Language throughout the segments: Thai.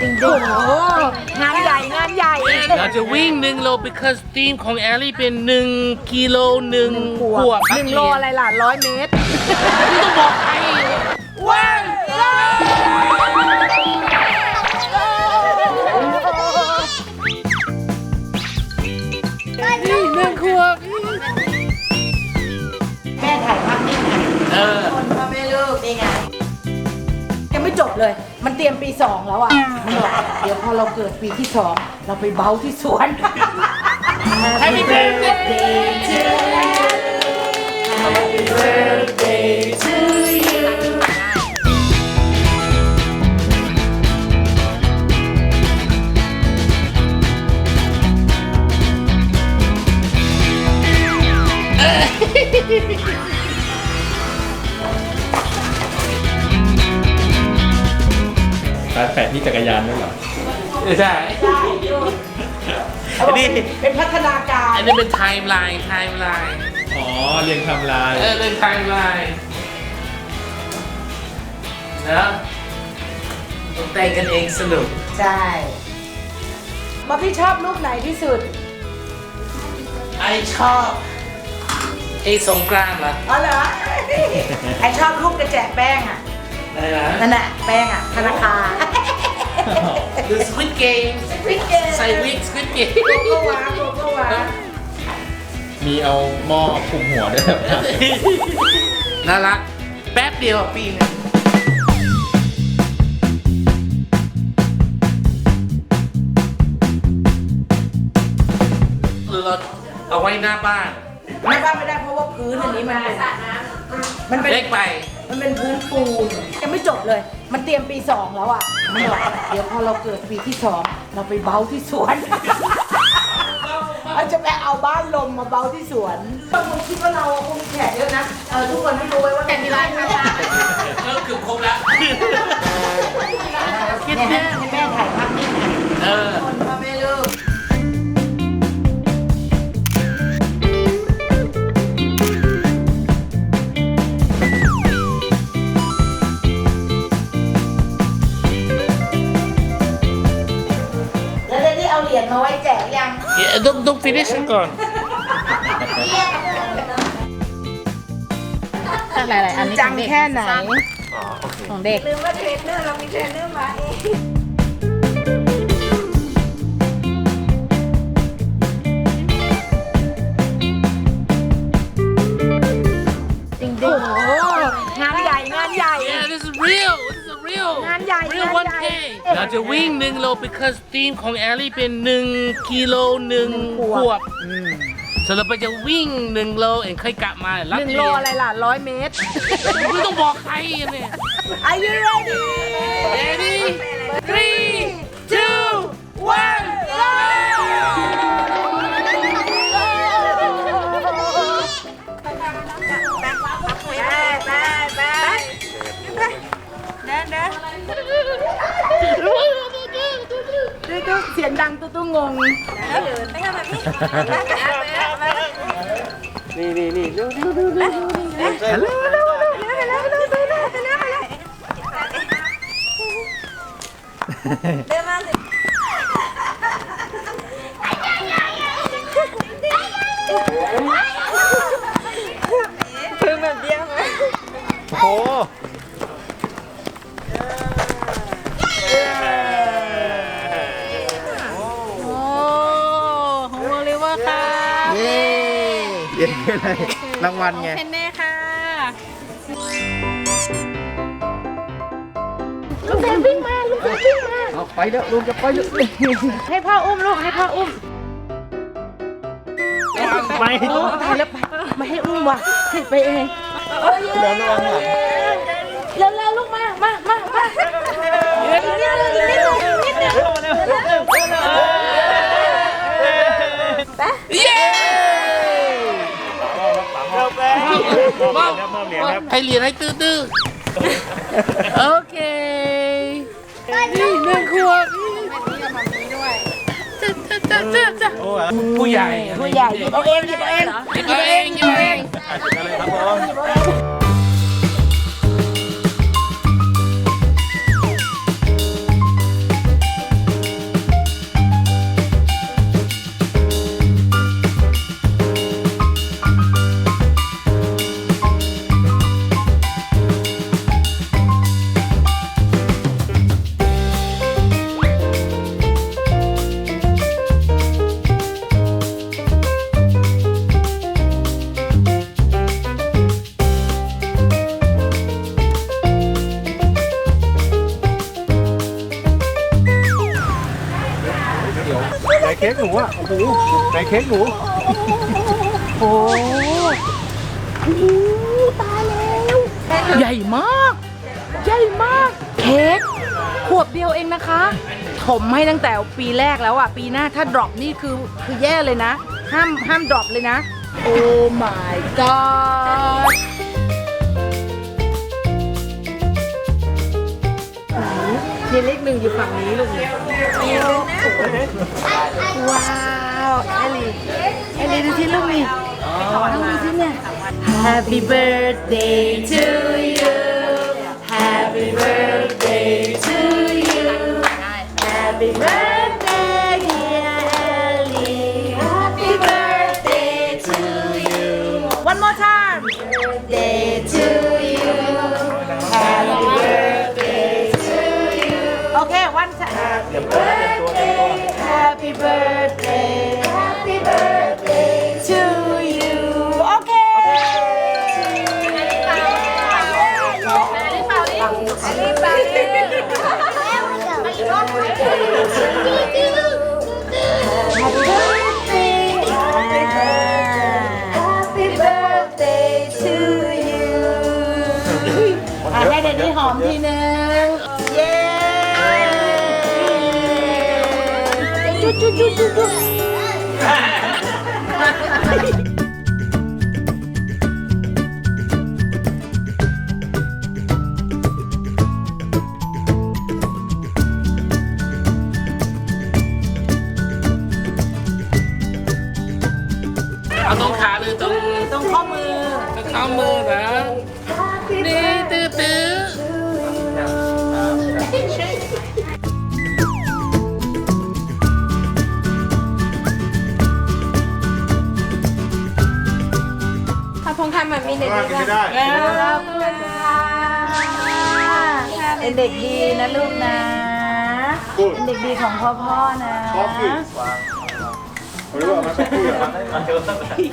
จริงๆโอ้โหงานใหญ่งานใหญ่เราจะวิ่งหนึ่งโล because ทีมของแอลลี่เป็นหนึ่งกิโลหนึ่งขวขวบบหนึ่งโลอะไรล่ะร้อยเมตรไม่ต้องบอกใครว้า เลย มันเตรียมปีสองแล้วอะมันบอกเดี๋ยวพอเราเกิดปีที่สองเราไปเบ้าที่สวน Happy birthday to you Happy birthday to you ร้านแปะที่จักรยานด้วยเหรอใช่อันนี้เป็นพัฒนาการอันนี้เป็นไทม์ไลน์ไทม์ไลน์อ๋อเรียงไทำลายเออเป็นไทม์ไลน์นะตกแต่งกันเองสนุกใช่บอบบี้ชอบรูปไหนที่สุด ไอชอบไอสงกรานต์เหรออ๋อเหรอไอชอบรูปกระแจกแป้งอะ อะไรนะ นั่นน่ะแป้งอะธนาคารดู Squid Game วิกเกตใส่วิก Squid Game โกโก้วาโกโก้วามีเอาหม้อคลุมหัวด้วยแบบนั้นน่ารักแป๊บเดียวอะปีหนึงหรือเราเอาไว้หน้าบ้าน ไม่ว่าไม่ได้เพราะว่าพื้นอันนี้มันเป็นมันเป็น เล็กไป มันเป็นพื้นปูนยังไม่จบเลย มันเตรียมปีสองแล้วอะมันบอกเดี๋ยวพอเราเกิดปีที่สองเราไปเบ้าที่สวนเราจะไปเอาบ้านลมมาเบ้าที่สวนบางคนคิดว่าเราคงแขกเยอะนะเออทุกคนไม่รู้ไว้ว่าแต่มีร้านค้าเออเกือบครบแล้วเนี่ยให้แม่ถ่ายภาพนิ่งไงเออคนพ่อแม่ finish ก่อนหลายๆอันนี้จังแค่ไหนของเด็ก ลืมว่าเทรนเนอร์เรามีเทรนเนอร์มาเอง real งานใหญ่ 1K เราจะวิ่งหนึ่งโล because ทีมของแอลลี่เป็นหนึ่งกิโลหนึ่งขวบส่วนเราไปจะวิ่งหนึ่งโลเองค่อยกลับมารับหนึ่งโลอะไรล่ะร้อยเมตรไม่ต้องบอกใครอะเนี่ย Are you ready Ready three two one ดู สียงดังตุ้ตุ้งง โอ้โห เย้อะไรรางวัลไงเพนเน่ค่ะเอาไปแล้วลุงจะไปแล้วให้พ่ออุ้มลูกให้พ่ออุ้มไปตายแล้วไปไม่ให้อุ้มว่ะไปเองแล้วระวังหลังเร็วเร็วลูกมามามามาอีกนิดนึงอีกนิดนึงอีกนิดนึงเย้ มอบให้เหรียญให้ตื้อๆโอเคนี่หนึ่งขวบจ้าจ้าจ้าจ้าโอ้ยผู้ใหญ่ผู้ใหญ่หยิบเอาเองหยิบเอาเองหยิบเอาเอง ค้กหนูอะโอ้โหไหนเค้กหนูโอ้โหตายแล้วใหญ่มาก ใหญ่มาก เค้กขวบเดียวเองนะคะ ถมให้ตั้งแต่ปีแรกแล้วอะ ปีหน้าถ้าดรอปนี่คือคือแย่เลยนะ ห้ามห้ามดรอปเลยนะ โอ้ my god มีเลขหนึ่งอยู่ฝั่งนี้ลูกเนี่ยว้าวเอลีเอลีดูที่ลูกนี่น้องดูที่เนี่ย Happy birthday to you Happy birthday to you Happy birthday พี่หอมทีนึงเย้จุ๊จุ๊จุ๊จุ๊จุ๊ มีเด็กว่ากินไม่ได้ขอบคุณค่ะเป็นเด็กดีนะลูกนะพูดเป็นเด็กดีของพ่อพ่อนะ คอฟฟี่หรือว่ามันคอฟฟี่เหรออ่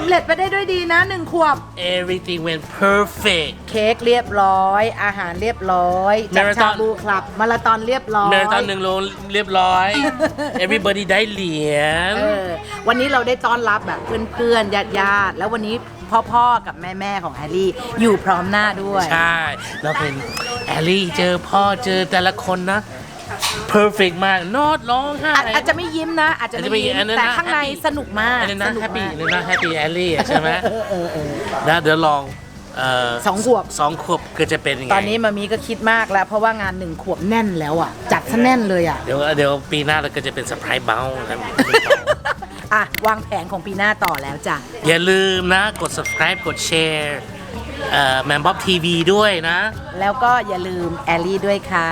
สำเร็จไปได้ด้วยดีนะหนึ่งขวบ everything went perfect เค้กเรียบร้อย อาหารเรียบร้อยจัดมาราธชาอน บูคลับ มาราธอนเรียบร้อยเมราธอนหนึ่งโลเรียบร้อย everybody ได้เหรียญ เออวันนี้เราได้ต้อนรับแบบเพื่อนๆญาติๆแล้ววันนี้พ่อๆกับแม่ๆของแอลลี่อยู่พร้อมหน้าด้วย ใช่ เราเป็นแอลลี่เจอพ่อเจอแต่ละคนนะ perfect มากนอดร้องไห้ อาจอาจจะไม่ยิ้มนะ อาจจะอาจจะไม่ไม่ยิ้มอันนั้นแต่นะข้างใน happy สนุกมากอันนี้นะสนุกแฮปปี้มากนี่นะแฮปปี้แอลลี่ใช่ไหมเออเออเออ นะเดี๋ยวลองเอ่อสองขวบ สองขวบก็จะเป็นยังไงตอนนี้มามีก็คิดมากแล้ว เพราะว่างานหนึ่งขวบแน่นแล้วอะ จัดซะแน่นเลยอะ เดี๋ยวเดี๋ยวปีหน้าเราก็จะเป็นส r ายเบลนะอะ วางแผนของปีหน้าต่อแล้วจ้ะ อย่าลืมนะกด subscribe กดแชร์เอ่อแมนบ๊อบทีวีด้วยนะ แล้วก็อย่าลืมแอลลี่ด้วยค่ะ